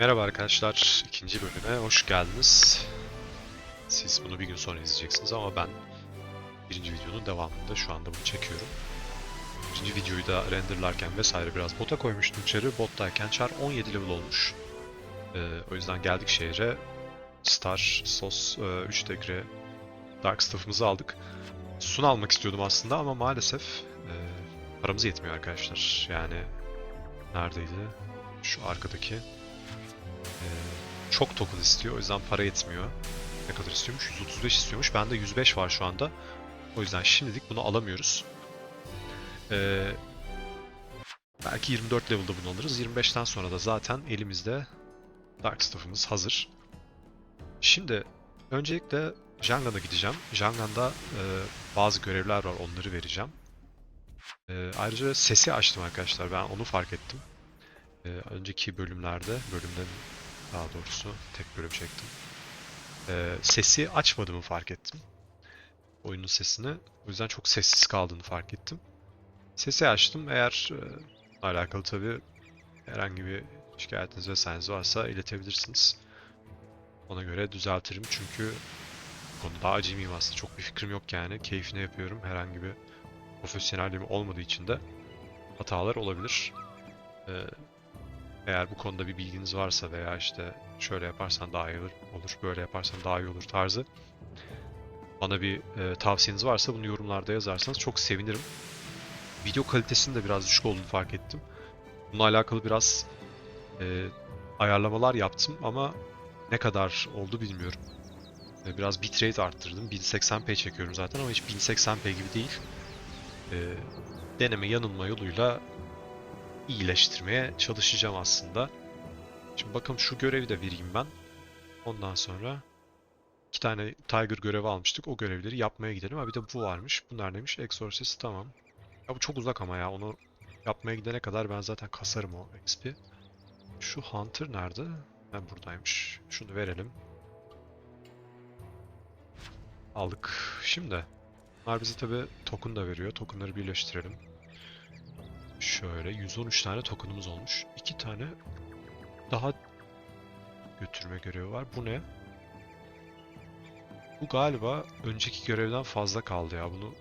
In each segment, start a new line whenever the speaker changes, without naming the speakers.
Merhaba arkadaşlar, ikinci bölüme hoş geldiniz. Siz bunu bir gün sonra izleyeceksiniz ama ben birinci videonun devamında şu anda bunu çekiyorum. İkinci videoyu da renderlarken vesaire biraz bota koymuştum içeri. Bottayken Char 17 level olmuş. Ee, o yüzden geldik şehre. Star, Sos, 3 degre Dark Stuff'ımızı aldık. Sun almak istiyordum aslında ama maalesef e, paramız yetmiyor arkadaşlar. Yani neredeydi? Şu arkadaki. Çok token istiyor. O yüzden para yetmiyor. Ne kadar istiyormuş? 135 istiyormuş. Bende 105 var şu anda. O yüzden şimdilik bunu alamıyoruz. Ee, belki 24 level'da bunu alırız. 25'ten sonra da zaten elimizde Dark Stuff'ımız hazır. Şimdi öncelikle Jangan'a gideceğim. Jangan'da e, bazı görevler var. Onları vereceğim. E, ayrıca sesi açtım arkadaşlar. Ben onu fark ettim. E, önceki bölümlerde, bölümden daha doğrusu tek bölüm çektim. Ee, sesi açmadığımı fark ettim. Oyunun sesini. O yüzden çok sessiz kaldığını fark ettim. Sesi açtım. Eğer e, alakalı tabii herhangi bir şikayetiniz vesaireniz varsa iletebilirsiniz. Ona göre düzeltirim çünkü konuda acemiyim aslında. Çok bir fikrim yok yani. Keyfine yapıyorum. Herhangi bir profesyonelliğim olmadığı için de hatalar olabilir. Ee, eğer bu konuda bir bilginiz varsa veya işte şöyle yaparsan daha iyi olur, olur böyle yaparsan daha iyi olur tarzı bana bir e, tavsiyeniz varsa bunu yorumlarda yazarsanız çok sevinirim. Video kalitesinin de biraz düşük olduğunu fark ettim. Bununla alakalı biraz e, ayarlamalar yaptım ama ne kadar oldu bilmiyorum. E, biraz bitrate arttırdım. 1080p çekiyorum zaten ama hiç 1080p gibi değil. E, deneme yanılma yoluyla iyileştirmeye çalışacağım aslında. Şimdi bakalım şu görevi de vereyim ben. Ondan sonra iki tane Tiger görevi almıştık. O görevleri yapmaya gidelim. Ha bir de bu varmış. Bunlar neymiş? Exorcist tamam. Ya bu çok uzak ama ya. Onu yapmaya gidene kadar ben zaten kasarım o XP. Şu Hunter nerede? Ben buradaymış. Şunu verelim. Aldık. Şimdi. Bunlar bize tabi token da veriyor. Tokenları birleştirelim. Şöyle 113 tane tokenımız olmuş. 2 tane daha götürme görevi var. Bu ne? Bu galiba önceki görevden fazla kaldı ya. Bunu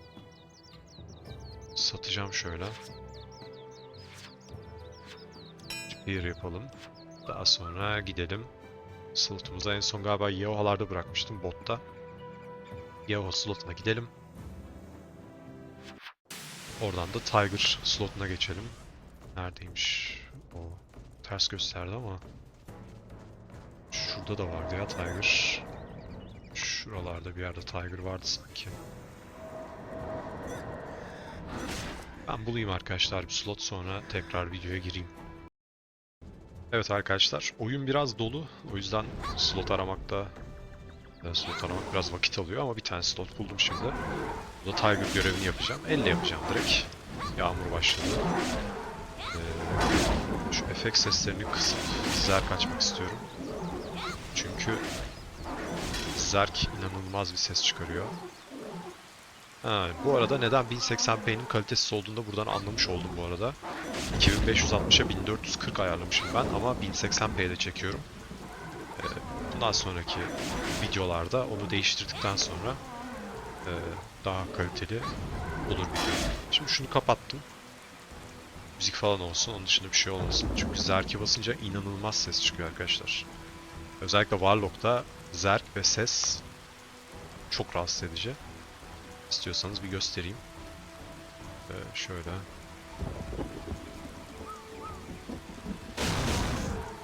satacağım şöyle. Bir yapalım. Daha sonra gidelim. Slotumuza en son galiba Yeoha'larda bırakmıştım botta. Yeoha slotuna gidelim. Oradan da Tiger slotuna geçelim. Neredeymiş? O ters gösterdi ama. Şurada da vardı ya Tiger. Şuralarda bir yerde Tiger vardı sanki. Ben bulayım arkadaşlar bir slot sonra tekrar videoya gireyim. Evet arkadaşlar oyun biraz dolu. O yüzden slot aramakta slot aramak biraz vakit alıyor ama bir tane slot buldum şimdi. Bu da Tiger görevini yapacağım. Elle yapacağım direkt. Yağmur başladı. Ee, şu efekt seslerini kısıp zerk açmak istiyorum. Çünkü zerk inanılmaz bir ses çıkarıyor. Ha, bu arada neden 1080p'nin kalitesiz olduğunu da buradan anlamış oldum bu arada. 2560'a 1440 ayarlamışım ben ama 1080p'de çekiyorum. Bundan sonraki videolarda onu değiştirdikten sonra e, daha kaliteli olur video. Şimdi şunu kapattım. Müzik falan olsun, onun dışında bir şey olmasın. Çünkü Zerk'e basınca inanılmaz ses çıkıyor arkadaşlar. Özellikle Warlock'ta Zerk ve ses çok rahatsız edici. İstiyorsanız bir göstereyim. Ee, şöyle.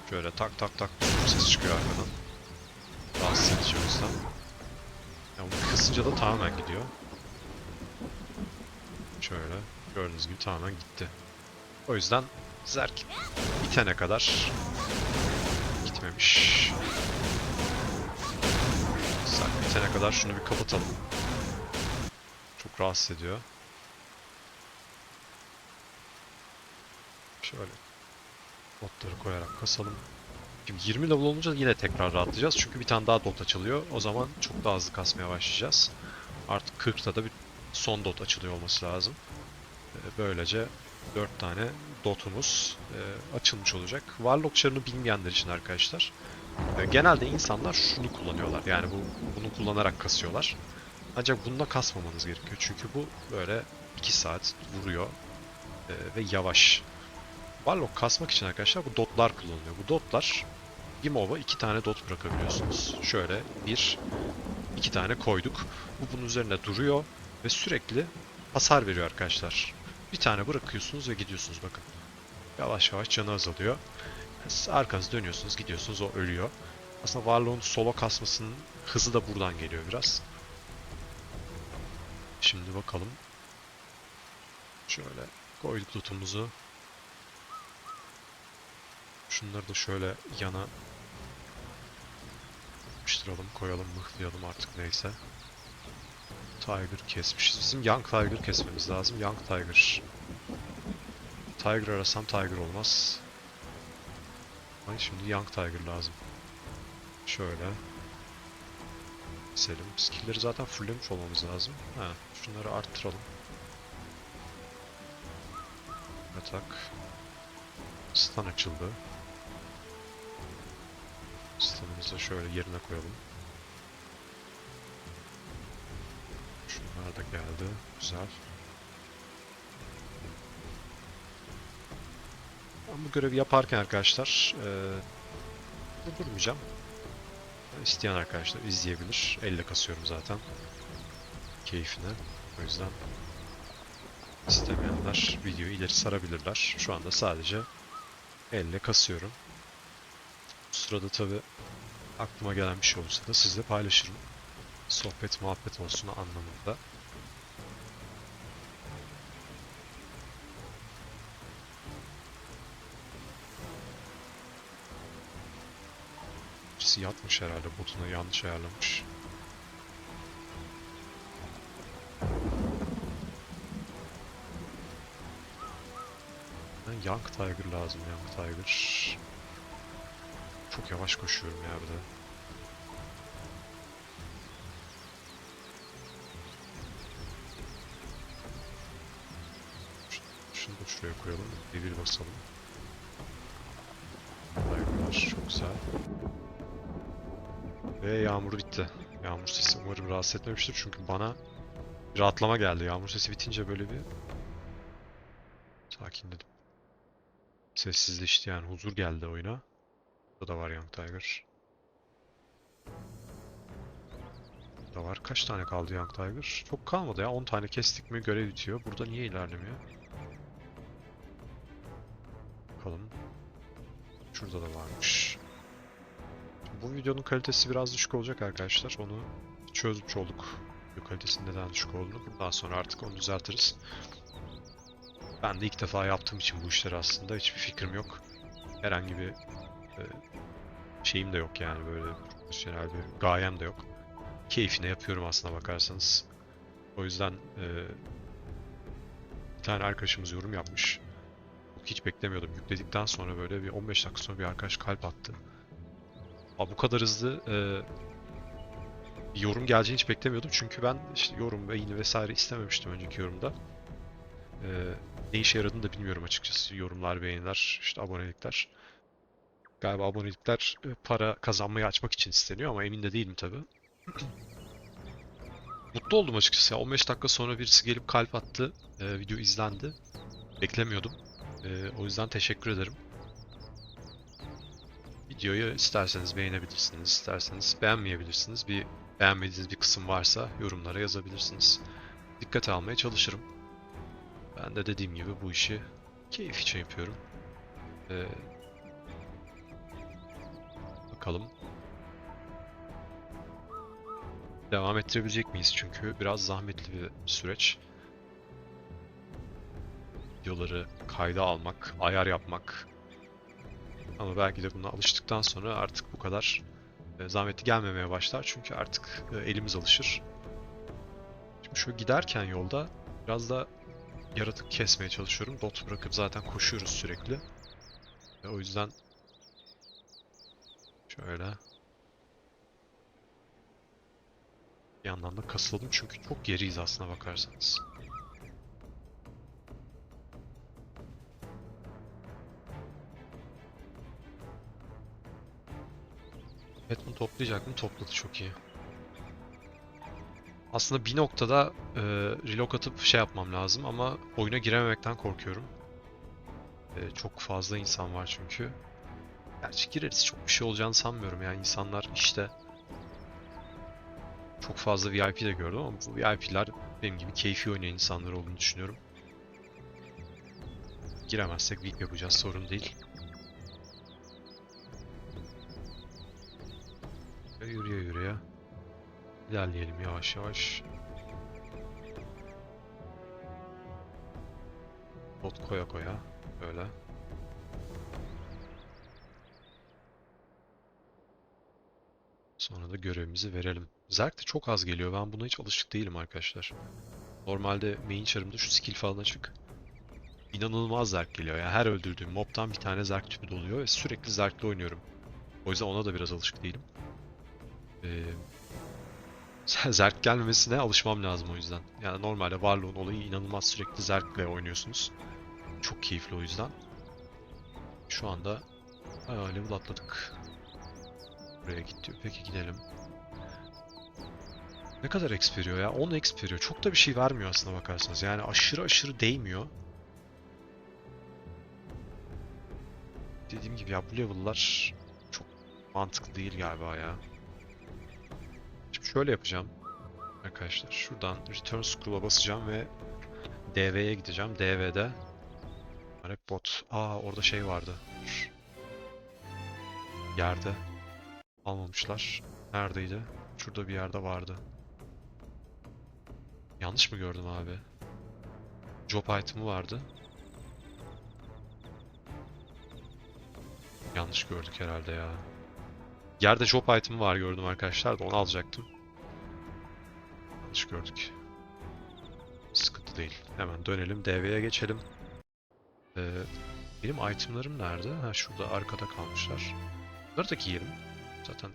Şöyle tak tak tak ses çıkıyor arkadan. Rahatsız edici o yüzden. Ya bunu kısınca da tamamen gidiyor. Şöyle gördüğünüz gibi tamamen gitti. O yüzden Zerk bitene kadar gitmemiş. Zerk bitene kadar şunu bir kapatalım. Çok rahatsız ediyor. Şöyle botları koyarak kasalım. Şimdi 20 level olunca yine tekrar rahatlayacağız. Çünkü bir tane daha dot açılıyor. O zaman çok daha hızlı kasmaya başlayacağız. Artık 40'ta da bir son dot açılıyor olması lazım. Ee, Böylece 4 tane dotumuz e, açılmış olacak. Warlock çarını bilmeyenler için arkadaşlar. e, genelde insanlar şunu kullanıyorlar. Yani bu bunu kullanarak kasıyorlar. Ancak bununla kasmamanız gerekiyor. Çünkü bu böyle 2 saat vuruyor e, ve yavaş. Warlock kasmak için arkadaşlar bu dotlar kullanılıyor. Bu dotlar bir mob'a iki tane dot bırakabiliyorsunuz. Şöyle bir, iki tane koyduk. Bu bunun üzerine duruyor ve sürekli hasar veriyor arkadaşlar. Bir tane bırakıyorsunuz ve gidiyorsunuz bakın. Yavaş yavaş canı azalıyor. Arkanızı dönüyorsunuz, gidiyorsunuz, o ölüyor. Aslında Warlock'un solo kasmasının hızı da buradan geliyor biraz. Şimdi bakalım. Şöyle koyduk lootumuzu. Şunları da şöyle yana yapıştıralım, koyalım, mıhlayalım artık neyse. Tiger kesmişiz. Bizim Young Tiger kesmemiz lazım. Young Tiger. Tiger arasam Tiger olmaz. Ay şimdi Young Tiger lazım. Şöyle. Keselim. Skill'leri zaten fulllemiş olmamız lazım. Ha, şunları arttıralım. Atak. Stun açıldı. Da şöyle yerine koyalım. Şunlar da geldi. Güzel. Ben bu görevi yaparken arkadaşlar eee durdurmayacağım. İsteyen arkadaşlar izleyebilir. Elle kasıyorum zaten. Keyfine. O yüzden istemeyenler videoyu ileri sarabilirler. Şu anda sadece elle kasıyorum. Bu sırada tabi aklıma gelen bir şey olursa da sizle paylaşırım. Sohbet muhabbet olsun anlamında. Birisi yatmış herhalde botuna yanlış ayarlamış. Young Tiger lazım Young Tiger. Çok yavaş koşuyorum ya. Ş- Şunu da şuraya koyalım. Bir bir basalım. Tiger'lar çok güzel. Ve yağmur bitti. Yağmur sesi umarım rahatsız etmemiştir çünkü bana rahatlama geldi. Yağmur sesi bitince böyle bir sakinledim. Sessizleşti yani huzur geldi oyuna. Burada da var Young Tiger. Burada var. Kaç tane kaldı Young Tiger? Çok kalmadı ya. 10 tane kestik mi görev bitiyor. Burada niye ilerlemiyor? Bakalım. Şurada da varmış. Bu videonun kalitesi biraz düşük olacak arkadaşlar. Onu çözmüş olduk. Video kalitesinin neden düşük olduğunu. Bundan sonra artık onu düzeltiriz. Ben de ilk defa yaptığım için bu işleri aslında hiçbir fikrim yok. Herhangi bir şeyim de yok yani böyle profesyonel bir gayem de yok. Keyfine yapıyorum aslına bakarsanız. O yüzden e, bir tane arkadaşımız yorum yapmış. Hiç beklemiyordum. Yükledikten sonra böyle bir 15 dakika sonra bir arkadaş kalp attı. Abi bu kadar hızlı e, yorum geleceğini hiç beklemiyordum. Çünkü ben işte yorum beğeni vesaire istememiştim önceki yorumda. E, ne işe yaradığını da bilmiyorum açıkçası. Yorumlar, beğeniler, işte abonelikler. Galiba abonelikler e, para kazanmayı açmak için isteniyor ama emin de değilim tabii. Mutlu oldum açıkçası. ya. 15 dakika sonra birisi gelip kalp attı. E, video izlendi. Beklemiyordum. E, o yüzden teşekkür ederim. Videoyu isterseniz beğenebilirsiniz, isterseniz beğenmeyebilirsiniz. Bir beğenmediğiniz bir kısım varsa yorumlara yazabilirsiniz. Dikkate almaya çalışırım. Ben de dediğim gibi bu işi keyif için yapıyorum. Ee, bakalım. Devam ettirebilecek miyiz? Çünkü biraz zahmetli bir süreç. Videoları kayda almak, ayar yapmak, ama belki de buna alıştıktan sonra artık bu kadar e, zahmetli gelmemeye başlar. Çünkü artık e, elimiz alışır. Şimdi şu giderken yolda biraz da yaratık kesmeye çalışıyorum. Dot bırakıp zaten koşuyoruz sürekli. O yüzden Şöyle. Bir yandan da kasıldım çünkü çok geriyiz aslına bakarsanız. Batman toplayacak mı? Topladı çok iyi. Aslında bir noktada e, relok atıp şey yapmam lazım ama oyuna girememekten korkuyorum. E, çok fazla insan var çünkü. Gerçi gireriz çok bir şey olacağını sanmıyorum yani insanlar işte çok fazla VIP de gördüm ama bu VIP'ler benim gibi keyfi oynayan insanlar olduğunu düşünüyorum. Giremezsek VIP yapacağız sorun değil. Yürüye yürüye ilerleyelim yavaş yavaş. Bot koya koya böyle. Sonra da görevimizi verelim. Zerk de çok az geliyor. Ben buna hiç alışık değilim arkadaşlar. Normalde main çarımda şu skill falan açık. İnanılmaz zerk geliyor. Yani her öldürdüğüm mobtan bir tane zerk tüpü doluyor ve sürekli zerkle oynuyorum. O yüzden ona da biraz alışık değilim. Ee, zerk gelmemesine alışmam lazım o yüzden. Yani normalde Warlock'un olayı inanılmaz sürekli zerkle oynuyorsunuz. Çok keyifli o yüzden. Şu anda level atladık. Buraya git diyor. Peki gidelim. Ne kadar XP veriyor ya? 10 XP veriyor. Çok da bir şey vermiyor aslında bakarsanız. Yani aşırı aşırı değmiyor. Dediğim gibi ya bu level'lar çok mantıklı değil galiba ya. Şimdi şöyle yapacağım. Arkadaşlar şuradan Return Scroll'a basacağım ve DV'ye gideceğim. DV'de Rep bot. Aa orada şey vardı. Yerde. Almamışlar. Neredeydi? Şurada bir yerde vardı. Yanlış mı gördüm abi? Job item'ı vardı. Yanlış gördük herhalde ya. Yerde job item'ı var gördüm arkadaşlar da onu alacaktım. Yanlış gördük. Sıkıntı değil. Hemen dönelim. DV'ye geçelim. Ee, benim itemlarım nerede? Ha şurada arkada kalmışlar. Bunları da giyelim. Zaten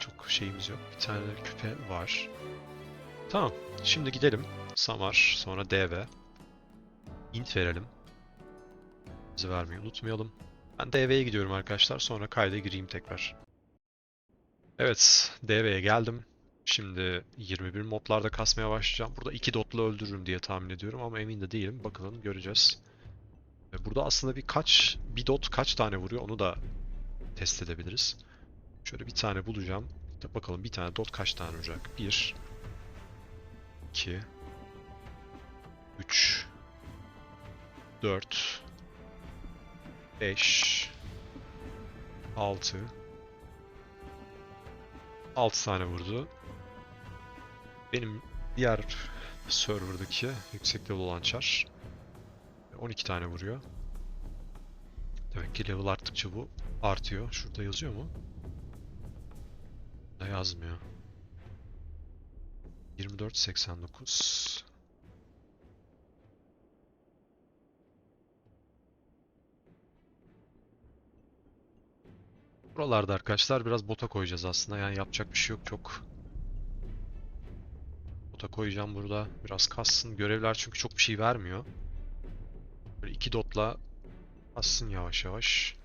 çok şeyimiz yok. Bir tane küpe var. Tamam. Şimdi gidelim. Samar, sonra DV. Int verelim. Bizi vermeyi unutmayalım. Ben DV'ye gidiyorum arkadaşlar. Sonra kayda gireyim tekrar. Evet. DV'ye geldim. Şimdi 21 moblarda kasmaya başlayacağım. Burada 2 dotla öldürürüm diye tahmin ediyorum ama emin de değilim. Bakalım göreceğiz. Ve Burada aslında bir kaç, bir dot kaç tane vuruyor onu da test edebiliriz. Şöyle bir tane bulacağım. Bakalım bir tane dot kaç tane vuracak? 1 2 3 4 5 6 6 tane vurdu. Benim diğer serverdaki yüksek level olan char 12 tane vuruyor. Demek ki level arttıkça bu artıyor. Şurada yazıyor mu? Da yazmıyor. 24.89 Buralarda arkadaşlar biraz bota koyacağız aslında. Yani yapacak bir şey yok çok. Bota koyacağım burada. Biraz kassın. Görevler çünkü çok bir şey vermiyor. Böyle iki dotla bassın yavaş yavaş.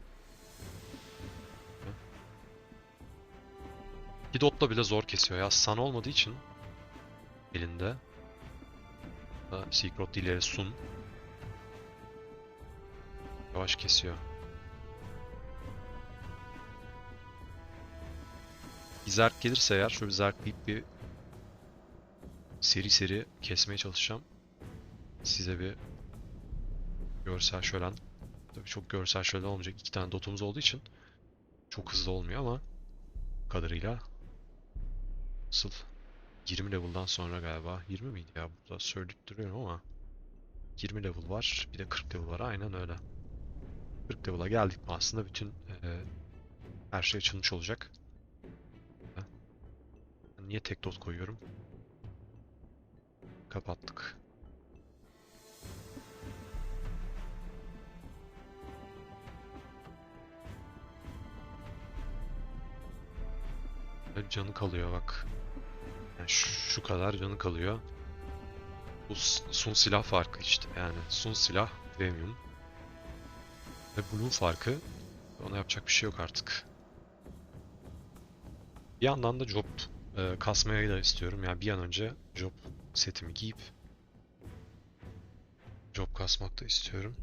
İki dotla bile zor kesiyor ya. Sun olmadığı için elinde. Silk ileri sun. Yavaş kesiyor. Bir zerk gelirse eğer şöyle bir zerkleyip bir seri seri kesmeye çalışacağım. Size bir görsel şölen. Tabii çok görsel şölen olmayacak. İki tane dotumuz olduğu için çok hızlı olmuyor ama kadarıyla nasıl? 20 level'dan sonra galiba. 20 miydi ya? Burada söyleyip duruyorum ama 20 level var bir de 40 level var. Aynen öyle. 40 level'a geldik mi? Aslında bütün e, her şey açılmış olacak. Niye tek dot koyuyorum? Kapattık. Canı kalıyor bak. Yani şu, şu kadar canı kalıyor. Bu Sun silah farkı işte yani. Sun silah premium. Ve Blue farkı. Ona yapacak bir şey yok artık. Bir yandan da job e, kasmayı da istiyorum. Yani bir an önce job setimi giyip job kasmak da istiyorum.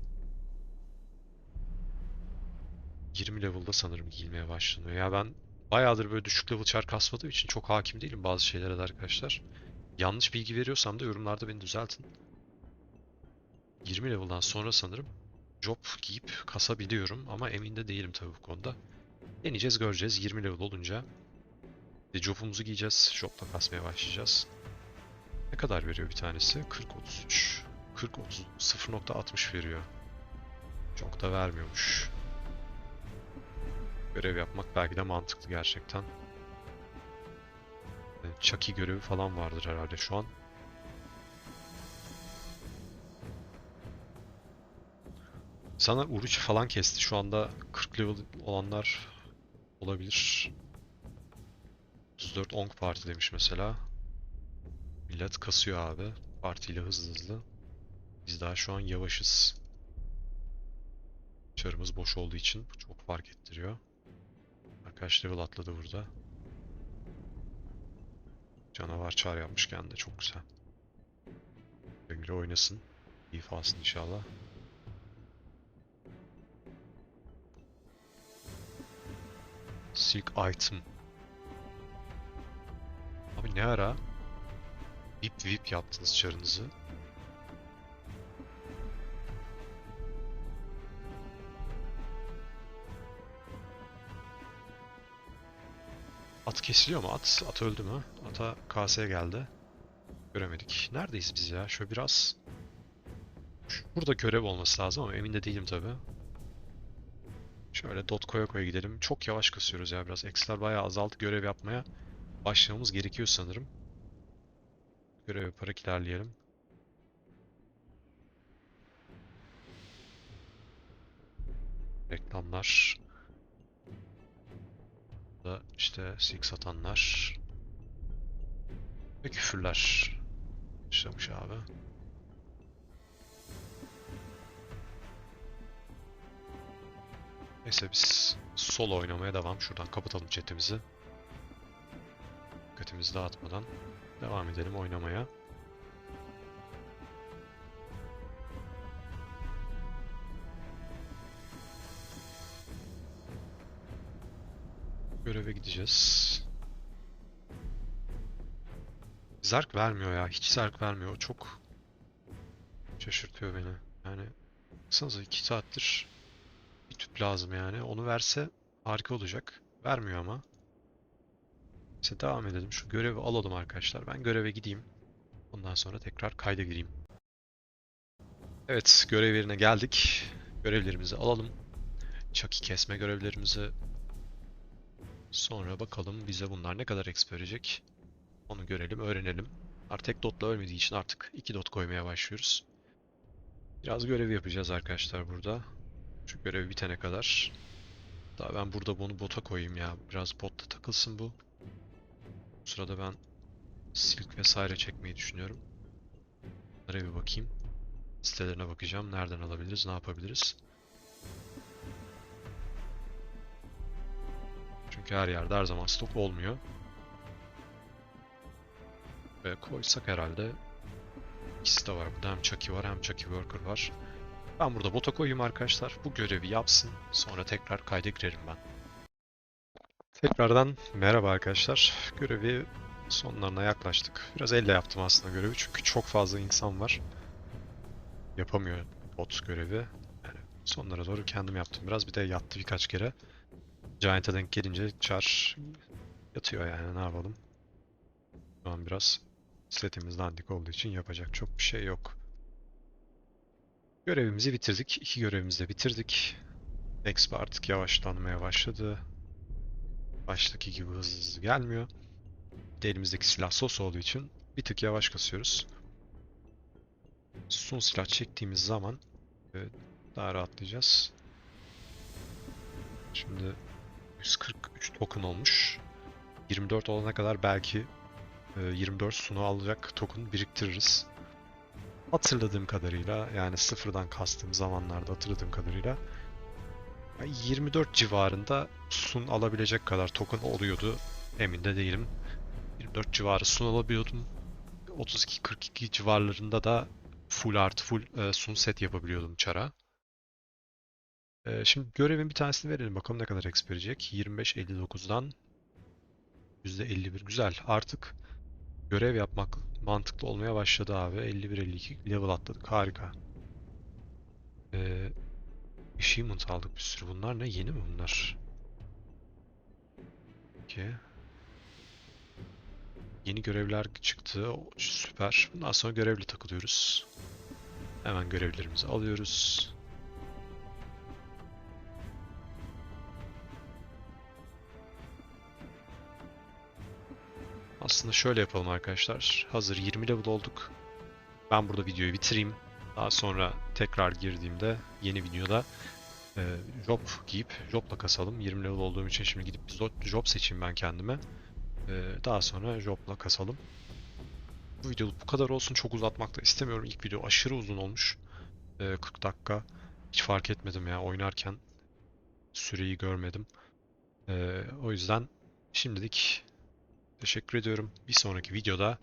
20 level'da sanırım giyilmeye başlanıyor. Ya ben bayağıdır böyle düşük level çar kasmadığım için çok hakim değilim bazı şeylere de arkadaşlar. Yanlış bilgi veriyorsam da yorumlarda beni düzeltin. 20 level'dan sonra sanırım job giyip kasabiliyorum ama emin de değilim tabii bu konuda. Deneyeceğiz göreceğiz 20 level olunca. Bir job'umuzu giyeceğiz. Job'la kasmaya başlayacağız. Ne kadar veriyor bir tanesi? 40-33. 40-30 0.60 veriyor. Çok da vermiyormuş. Görev yapmak belki de mantıklı gerçekten. E, Chucky görevi falan vardır herhalde şu an. Sana Uruç falan kesti. Şu anda 40 level olanlar olabilir. 34 Onk Parti demiş mesela. Millet kasıyor abi. Partiyle hızlı hızlı. Biz daha şu an yavaşız. Çarımız boş olduğu için bu çok fark ettiriyor. Arkadaş level atladı burada. Canavar çağrı yapmış kendi çok güzel. Güle oynasın. İyi inşallah. Silk item. Abi ne ara? Vip vip yaptınız çarınızı. At kesiliyor mu? At, at öldü mü? Ata KS geldi. Göremedik. Neredeyiz biz ya? Şöyle biraz... Burada görev olması lazım ama emin de değilim tabi. Şöyle dot koya koya gidelim. Çok yavaş kasıyoruz ya biraz. X'ler bayağı azaldı. Görev yapmaya başlamamız gerekiyor sanırım. Görev yaparak ilerleyelim. Reklamlar. Da işte silk satanlar. Ve küfürler. Başlamış abi. Neyse biz solo oynamaya devam. Şuradan kapatalım chatimizi. Dikkatimizi dağıtmadan devam edelim oynamaya. Göreve gideceğiz. Zerk vermiyor ya. Hiç zerk vermiyor. Çok şaşırtıyor beni. Yani baksanıza 2 saattir bir tüp lazım yani. Onu verse harika olacak. Vermiyor ama. Neyse devam edelim. Şu görevi alalım arkadaşlar. Ben göreve gideyim. Ondan sonra tekrar kayda gireyim. Evet, görev yerine geldik. Görevlerimizi alalım. Çaki kesme görevlerimizi Sonra bakalım bize bunlar ne kadar exp verecek. Onu görelim, öğrenelim. Artık tek dotla ölmediği için artık iki dot koymaya başlıyoruz. Biraz görev yapacağız arkadaşlar burada. Şu görev bitene kadar. Daha ben burada bunu bota koyayım ya. Biraz botta takılsın bu. Bu sırada ben silk vesaire çekmeyi düşünüyorum. Bunlara bir bakayım. Sitelerine bakacağım. Nereden alabiliriz, ne yapabiliriz. Çünkü her yerde her zaman stok olmuyor. Ve koysak herhalde ikisi de var. Burada hem Chucky var hem Chucky Worker var. Ben burada bota koyayım arkadaşlar. Bu görevi yapsın. Sonra tekrar kayda girerim ben. Tekrardan merhaba arkadaşlar. Görevi sonlarına yaklaştık. Biraz elle yaptım aslında görevi çünkü çok fazla insan var. Yapamıyor bot görevi. Yani sonlara doğru kendim yaptım biraz. Bir de yattı birkaç kere. Giant'a denk gelince çar yatıyor yani ne yapalım. Şu an biraz setimiz dandik olduğu için yapacak çok bir şey yok. Görevimizi bitirdik. İki görevimizi de bitirdik. Exp artık yavaşlanmaya başladı. Baştaki gibi hızlı hızlı gelmiyor. De elimizdeki silah sos olduğu için bir tık yavaş kasıyoruz. Son silah çektiğimiz zaman e, daha rahatlayacağız. Şimdi 143 token olmuş. 24 olana kadar belki e, 24 sunu alacak token biriktiririz. Hatırladığım kadarıyla yani sıfırdan kastığım zamanlarda hatırladığım kadarıyla yani 24 civarında sun alabilecek kadar token oluyordu Emin de değilim. 24 civarı sun alabiliyordum. 32-42 civarlarında da full artı full e, sun set yapabiliyordum çara. E, şimdi görevin bir tanesini verelim. Bakalım ne kadar exp verecek. 25-59'dan %51. Güzel. Artık görev yapmak mantıklı olmaya başladı abi. 51-52 level atladık. Harika. E, achievement aldık bir sürü. Bunlar ne? Yeni mi bunlar? Peki. Yeni görevler çıktı. Süper. Bundan sonra görevli takılıyoruz. Hemen görevlerimizi alıyoruz. Aslında şöyle yapalım arkadaşlar. Hazır 20 level olduk. Ben burada videoyu bitireyim. Daha sonra tekrar girdiğimde yeni videoda e, job giyip jobla kasalım. 20 level olduğum için şimdi gidip job seçeyim ben kendime. E, daha sonra jobla kasalım. Bu videoluk bu kadar olsun. Çok uzatmak da istemiyorum. İlk video aşırı uzun olmuş. E, 40 dakika. Hiç fark etmedim ya oynarken süreyi görmedim. E, o yüzden şimdilik teşekkür ediyorum. Bir sonraki videoda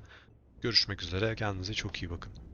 görüşmek üzere. Kendinize çok iyi bakın.